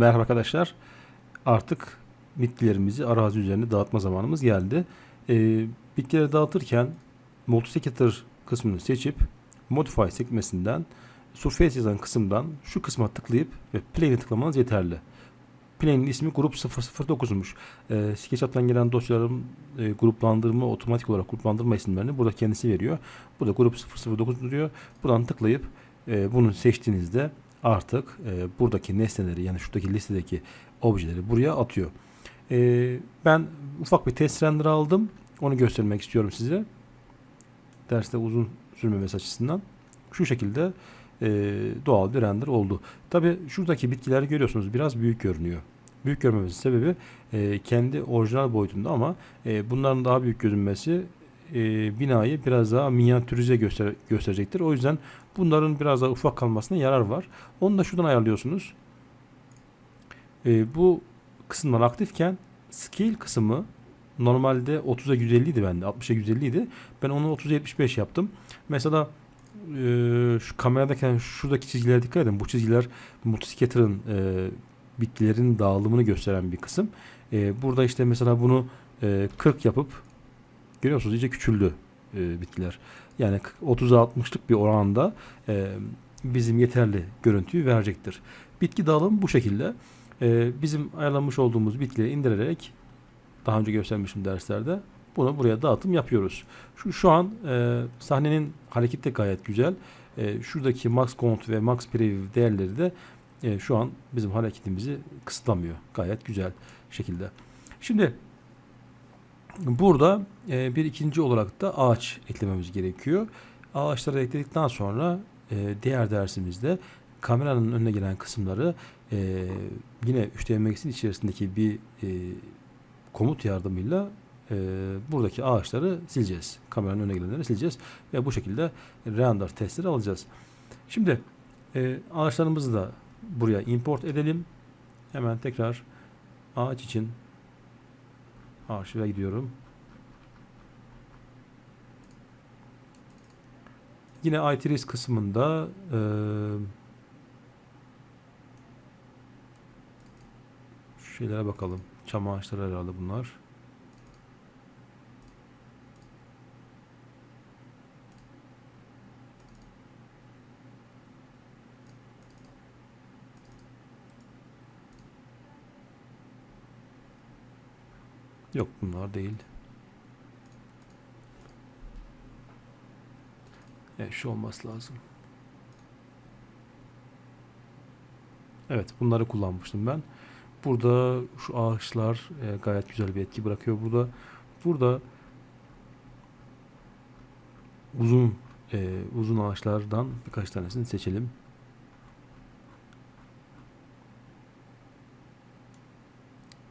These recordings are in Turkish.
Merhaba arkadaşlar. Artık bitkilerimizi arazi üzerine dağıtma zamanımız geldi. Ee, bitkileri dağıtırken Multisecator kısmını seçip Modify sekmesinden Surface yazan kısımdan şu kısma tıklayıp ve Play'e tıklamanız yeterli. Play'in ismi grup 009'muş. Ee, SketchUp'tan gelen dosyaların e, gruplandırma, otomatik olarak gruplandırma isimlerini burada kendisi veriyor. Burada grup 009 diyor. Buradan tıklayıp e, bunu seçtiğinizde artık e, buradaki nesneleri yani şuradaki listedeki objeleri buraya atıyor. E, ben ufak bir test render aldım. Onu göstermek istiyorum size. Derste uzun sürmemesi açısından. Şu şekilde e, doğal bir render oldu. Tabi şuradaki bitkiler görüyorsunuz biraz büyük görünüyor. Büyük görmemesinin sebebi e, kendi orijinal boyutunda ama e, bunların daha büyük görünmesi e, binayı biraz daha minyatürize göster gösterecektir. O yüzden bunların biraz daha ufak kalmasına yarar var. Onu da şuradan ayarlıyorsunuz. E, bu kısımlar aktifken scale kısmı normalde 30'a 150 idi bende. 60'a 150 idi. Ben onu 30'a 75 yaptım. Mesela e, şu kameradayken şuradaki çizgilere dikkat edin. Bu çizgiler multiscator'ın e, bitkilerin dağılımını gösteren bir kısım. E, burada işte mesela bunu e, 40 yapıp görüyorsunuz iyice küçüldü e, bitkiler. Yani 30'a 60'lık bir oranda e, bizim yeterli görüntüyü verecektir. Bitki dağılımı bu şekilde. E, bizim ayarlamış olduğumuz bitkileri indirerek daha önce göstermişim derslerde bunu buraya dağıtım yapıyoruz. Şu, şu an e, sahnenin hareketi de gayet güzel. E, şuradaki max count ve max preview değerleri de e, şu an bizim hareketimizi kısıtlamıyor. Gayet güzel şekilde. Şimdi burada e, bir ikinci olarak da ağaç eklememiz gerekiyor. Ağaçları ekledikten sonra e, diğer dersimizde kameranın önüne gelen kısımları e, yine 3D içerisindeki bir e, komut yardımıyla e, buradaki ağaçları sileceğiz. Kameranın önüne gelenleri sileceğiz ve bu şekilde render testleri alacağız. Şimdi e, ağaçlarımızı da buraya import edelim. Hemen tekrar ağaç için arşive gidiyorum. Yine ITRIS kısmında e, şeylere bakalım. Çam ağaçları herhalde bunlar. Yok bunlar değil. Evet şu olması lazım. Evet bunları kullanmıştım ben. Burada şu ağaçlar e, gayet güzel bir etki bırakıyor burada. Burada uzun e, uzun ağaçlardan birkaç tanesini seçelim.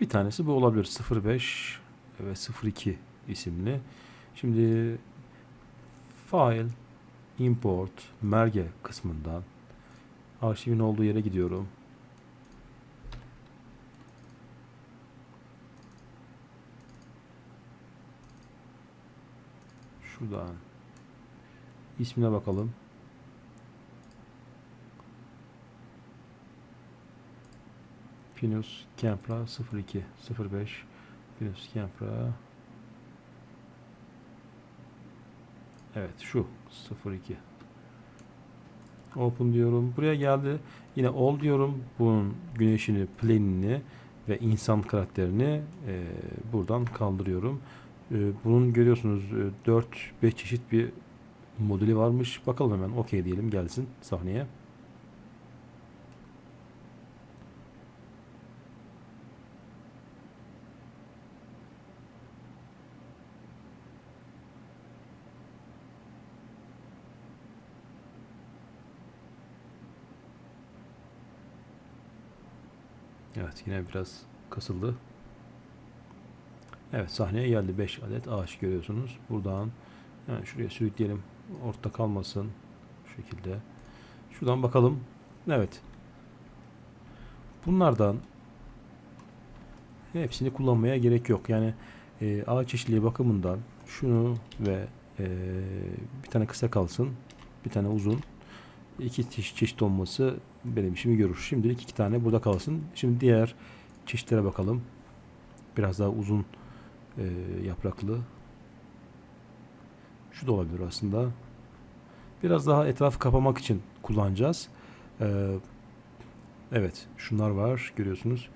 Bir tanesi bu olabilir. 05 ve 02 isimli. Şimdi file import merge kısmından arşivin olduğu yere gidiyorum. Şuradan ismine bakalım. Pinus Kempra 02 05 Pinus Kempra Evet şu 02 Open diyorum. Buraya geldi. Yine all diyorum. Bunun güneşini, plane'ini ve insan karakterini e, buradan kaldırıyorum. E, bunun görüyorsunuz e, 4-5 çeşit bir modeli varmış. Bakalım hemen okey diyelim gelsin sahneye. Evet yine biraz kasıldı. Evet sahneye geldi 5 adet ağaç görüyorsunuz. Buradan yani şuraya sürükleyelim. Ortada kalmasın. Şu şekilde. Şuradan bakalım. Evet. Bunlardan hepsini kullanmaya gerek yok. Yani e, ağaç çeşitliliği bakımından şunu ve e, bir tane kısa kalsın. Bir tane uzun. İki çeşit, çeşit olması benim işimi görür. Şimdilik iki tane burada kalsın. Şimdi diğer çeşitlere bakalım. Biraz daha uzun e, yapraklı. Şu da olabilir aslında. Biraz daha etrafı kapamak için kullanacağız. Ee, evet şunlar var görüyorsunuz.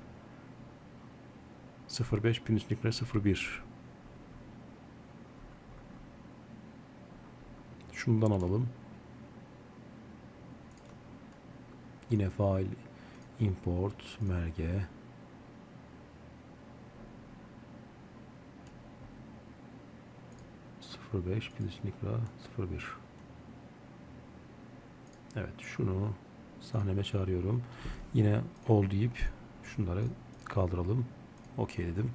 05 Pinusnikre 01 Şundan alalım. Yine fail import merge 05 Pinusnikra 01 Evet şunu sahneme çağırıyorum. Yine ol deyip şunları kaldıralım. Okey dedim.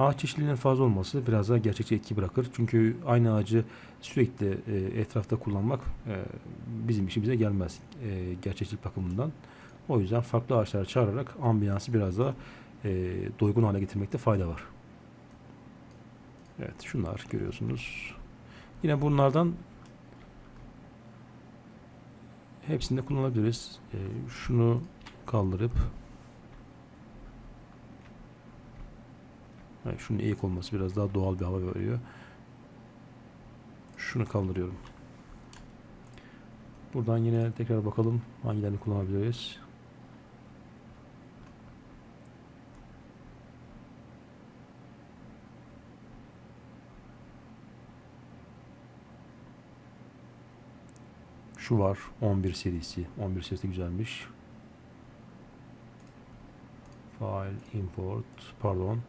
Ağaç çeşitliliğinin fazla olması biraz daha gerçekçi etki bırakır. Çünkü aynı ağacı sürekli e, etrafta kullanmak e, bizim işimize gelmez e, gerçekçilik bakımından. O yüzden farklı ağaçları çağırarak ambiyansı biraz daha e, doygun hale getirmekte fayda var. Evet şunlar görüyorsunuz. Yine bunlardan hepsinde kullanabiliriz. E, şunu kaldırıp Yani şunun eğik olması biraz daha doğal bir hava veriyor. Şunu kaldırıyorum. Buradan yine tekrar bakalım hangilerini kullanabiliriz. Şu var 11 serisi. 11 serisi güzelmiş. File import pardon.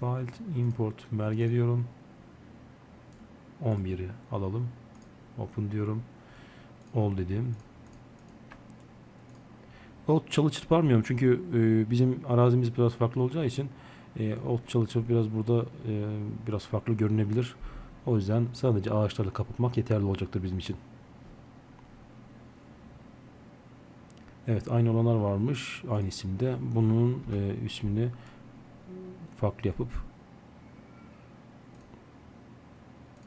File import merge diyorum. 11'i alalım. Open diyorum. All dedim. Ot çalı çırparmıyorum çünkü e, bizim arazimiz biraz farklı olacağı için e, ot çalı çırp biraz burada e, biraz farklı görünebilir. O yüzden sadece ağaçlarla kapatmak yeterli olacaktır bizim için. Evet aynı olanlar varmış aynı isimde. Bunun e, ismini farklı yapıp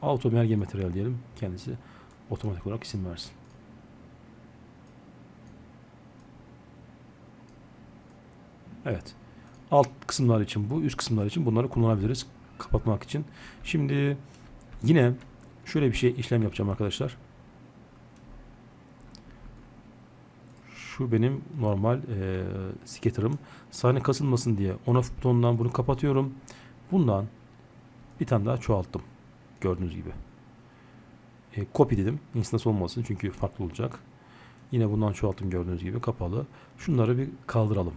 auto merge materyal diyelim. Kendisi otomatik olarak isim versin. Evet. Alt kısımlar için bu, üst kısımlar için bunları kullanabiliriz kapatmak için. Şimdi yine şöyle bir şey işlem yapacağım arkadaşlar. Şu benim normal e, scatter'ım. Sahne kasılmasın diye on off butonundan bunu kapatıyorum. Bundan bir tane daha çoğalttım. Gördüğünüz gibi. E, copy dedim. Instance olmasın çünkü farklı olacak. Yine bundan çoğalttım gördüğünüz gibi kapalı. Şunları bir kaldıralım.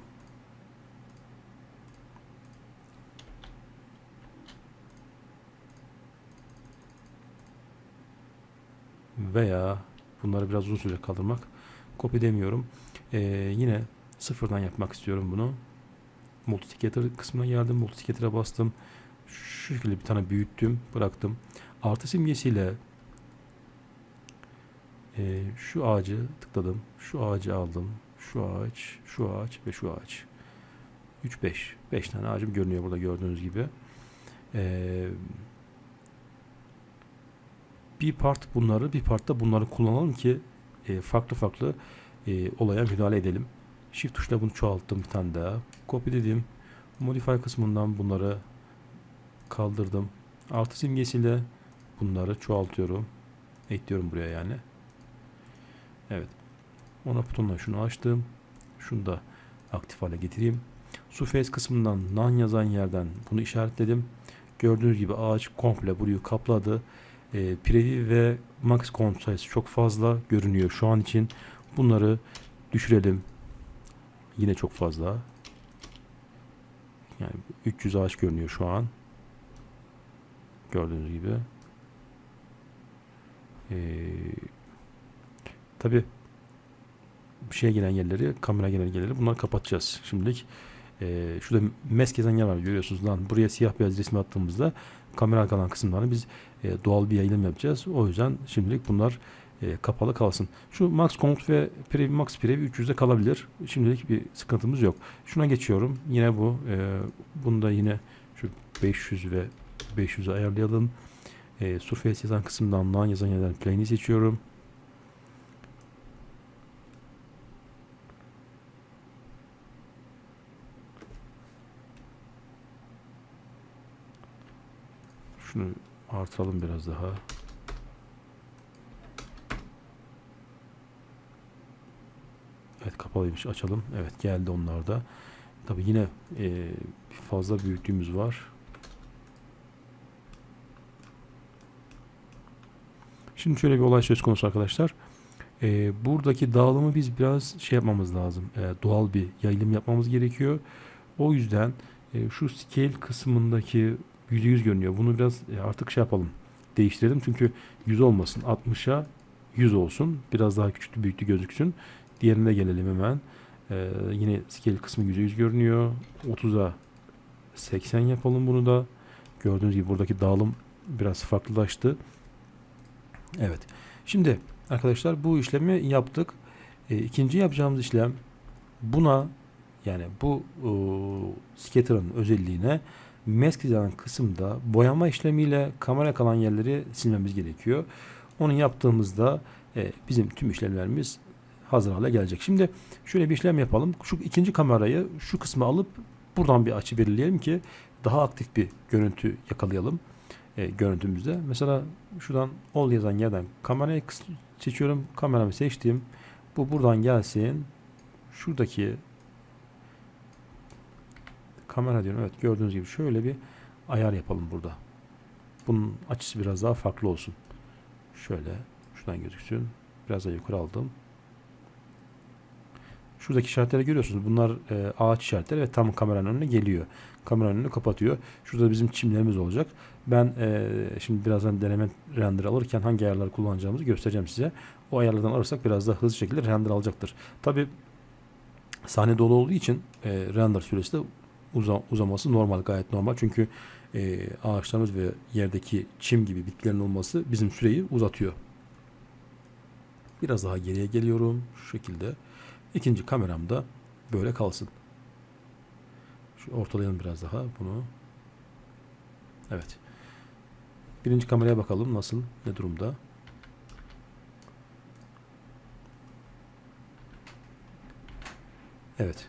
Veya bunları biraz uzun süre kaldırmak. Copy demiyorum. Ee, yine sıfırdan yapmak istiyorum bunu. Multiplicator kısmına geldim. Multiplicator'a bastım. Şu şekilde bir tane büyüttüm. Bıraktım. Artı simgesiyle e, şu ağacı tıkladım. Şu ağacı aldım. Şu ağaç, şu ağaç ve şu ağaç. 3 5. 5 tane ağacım görünüyor burada gördüğünüz gibi. Ee, bir part bunları, bir part da bunları kullanalım ki e, farklı farklı e, olaya müdahale edelim. Shift tuşla bunu çoğalttım bir tane daha. Copy dedim. Modify kısmından bunları kaldırdım. Artı simgesiyle bunları çoğaltıyorum. Ekliyorum buraya yani. Evet. Ona butonla şunu açtım. Şunu da aktif hale getireyim. Surface kısmından nan yazan yerden bunu işaretledim. Gördüğünüz gibi ağaç komple burayı kapladı. E, preview ve max count sayısı çok fazla görünüyor şu an için. Bunları düşürelim. Yine çok fazla. Yani 300 ağaç görünüyor şu an. Gördüğünüz gibi. Ee, Tabi şeye gelen yerleri, kamera gelen yerleri bunları kapatacağız. Şimdilik e, şurada mes gezen var görüyorsunuz lan. Buraya siyah beyaz resmi attığımızda kamera kalan kısımlarını biz e, doğal bir yayılım yapacağız. O yüzden şimdilik bunlar e, kapalı kalsın. Şu Max Count ve Preview Max Preview 300'de kalabilir. Şimdilik bir sıkıntımız yok. Şuna geçiyorum. Yine bu. E, bunu da yine şu 500 ve 500'e ayarlayalım. E, Surface yazan kısımdan LAN yazan yerden Plane'i seçiyorum. Şunu artıralım biraz daha. Evet kapalıymış açalım. Evet geldi onlar da. Tabi yine e, fazla büyüklüğümüz var. Şimdi şöyle bir olay söz konusu arkadaşlar. E, buradaki dağılımı biz biraz şey yapmamız lazım. E, doğal bir yayılım yapmamız gerekiyor. O yüzden e, şu scale kısmındaki %100 görünüyor. Bunu biraz e, artık şey yapalım. Değiştirelim. Çünkü 100 olmasın. 60'a 100 olsun. Biraz daha küçüklü büyüklü gözüksün. Diğerine gelelim hemen. Ee, yine scale kısmı %100 görünüyor. 30'a 80 yapalım bunu da. Gördüğünüz gibi buradaki dağılım biraz farklılaştı. Evet. Şimdi arkadaşlar bu işlemi yaptık. E, ikinci yapacağımız işlem buna yani bu e, scatter'ın özelliğine mask yazan kısımda boyama işlemiyle kamera kalan yerleri silmemiz gerekiyor. Onu yaptığımızda e, bizim tüm işlemlerimiz hazır hale gelecek. Şimdi şöyle bir işlem yapalım. Şu ikinci kamerayı şu kısmı alıp buradan bir açı belirleyelim ki daha aktif bir görüntü yakalayalım e, görüntümüzde. Mesela şuradan all yazan yerden kamerayı seçiyorum. Kameramı seçtim. Bu buradan gelsin. Şuradaki kamera diyorum. Evet gördüğünüz gibi şöyle bir ayar yapalım burada. Bunun açısı biraz daha farklı olsun. Şöyle şuradan gözüksün. Biraz daha yukarı aldım. Şuradaki işaretleri görüyorsunuz. Bunlar e, ağaç işaretleri ve tam kameranın önüne geliyor. Kameranın önünü kapatıyor. Şurada bizim çimlerimiz olacak. Ben e, şimdi birazdan deneme render alırken hangi ayarları kullanacağımızı göstereceğim size. O ayarlardan alırsak biraz daha hızlı şekilde render alacaktır. Tabi sahne dolu olduğu için e, render süresi de uza- uzaması normal gayet normal. Çünkü e, ağaçlarımız ve yerdeki çim gibi bitkilerin olması bizim süreyi uzatıyor. Biraz daha geriye geliyorum. Şu şekilde. İkinci kameram da böyle kalsın. Şu ortalayalım biraz daha bunu. Evet. Birinci kameraya bakalım nasıl, ne durumda. Evet.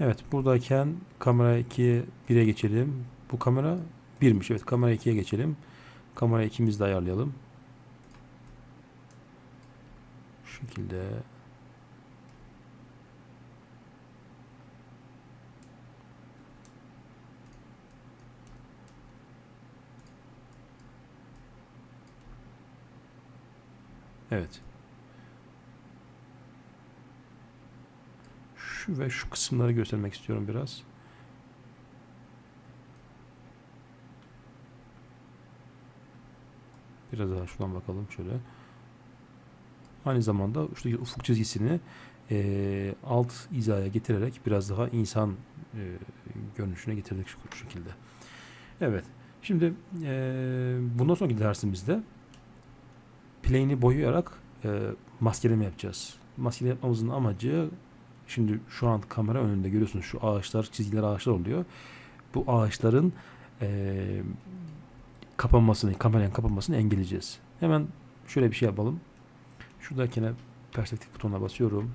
Evet, buradayken kamera 2'ye 1'e geçelim. Bu kamera 1'miş. Evet, kamera 2'ye geçelim. Kamera 2'mizi de ayarlayalım. Şu şekilde Evet. Şu ve şu kısımları göstermek istiyorum biraz. Biraz daha şuradan bakalım şöyle. Aynı zamanda şuradaki ufuk çizgisini eee, alt hizaya getirerek biraz daha insan eee, görünüşüne getirdik şu, şekilde. Evet. Şimdi eee bundan sonraki dersimizde plane'i boyayarak e, maskeleme yapacağız. Maskeleme yapmamızın amacı şimdi şu an kamera önünde görüyorsunuz şu ağaçlar, çizgiler ağaçlar oluyor. Bu ağaçların e, kapanmasını, kameranın kapanmasını engelleyeceğiz. Hemen şöyle bir şey yapalım. Şuradakine perspektif butonuna basıyorum.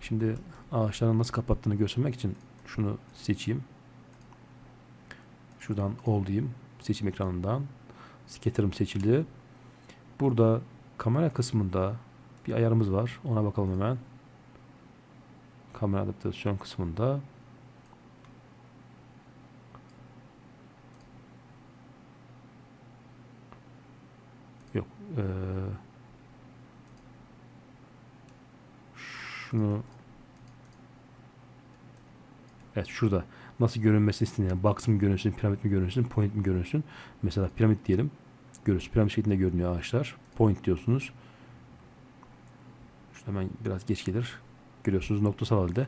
Şimdi ağaçların nasıl kapattığını göstermek için şunu seçeyim. Şuradan all diyeyim. Seçim ekranından. Scatter'ım seçildi. Burada kamera kısmında bir ayarımız var. Ona bakalım hemen. Kamera adaptasyon kısmında. Yok. Ee, şunu Evet şurada nasıl görünmesini isteyen yani box mı görünsün, piramit mi görünsün, point mi görünsün. Mesela piramit diyelim. Görüyoruz. Piramit şeklinde görünüyor ağaçlar. Point diyorsunuz. Şurada hemen biraz geç gelir. Görüyorsunuz noktasal halde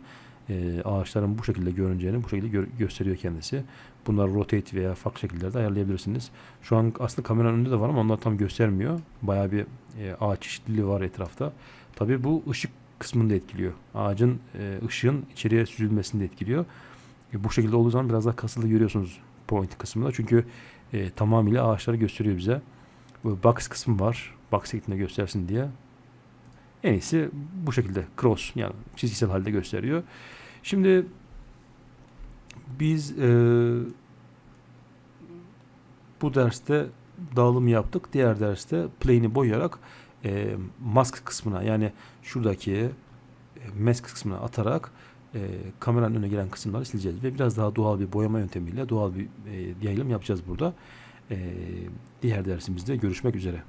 e, ağaçların bu şekilde görüneceğini bu şekilde gö- gösteriyor kendisi. Bunları rotate veya farklı şekillerde ayarlayabilirsiniz. Şu an aslında kameranın önünde de var ama onlar tam göstermiyor. Bayağı bir e, ağaç çeşitliliği var etrafta. Tabii bu ışık kısmını da etkiliyor. Ağacın e, ışığın içeriye süzülmesini de etkiliyor. E, bu şekilde olduğu zaman biraz daha kasılı görüyorsunuz point kısmında. Çünkü e, tamamıyla ağaçları gösteriyor bize. Bu box kısmı var. Box şeklinde göstersin diye. En iyisi bu şekilde cross yani çizgisel halde gösteriyor. Şimdi biz e, bu derste dağılım yaptık. Diğer derste plane'i boyayarak e, mask kısmına yani şuradaki e, mask kısmına atarak e, kameranın önüne gelen kısımları sileceğiz ve biraz daha doğal bir boyama yöntemiyle doğal bir e, yayılım yapacağız burada. E, diğer dersimizde görüşmek üzere.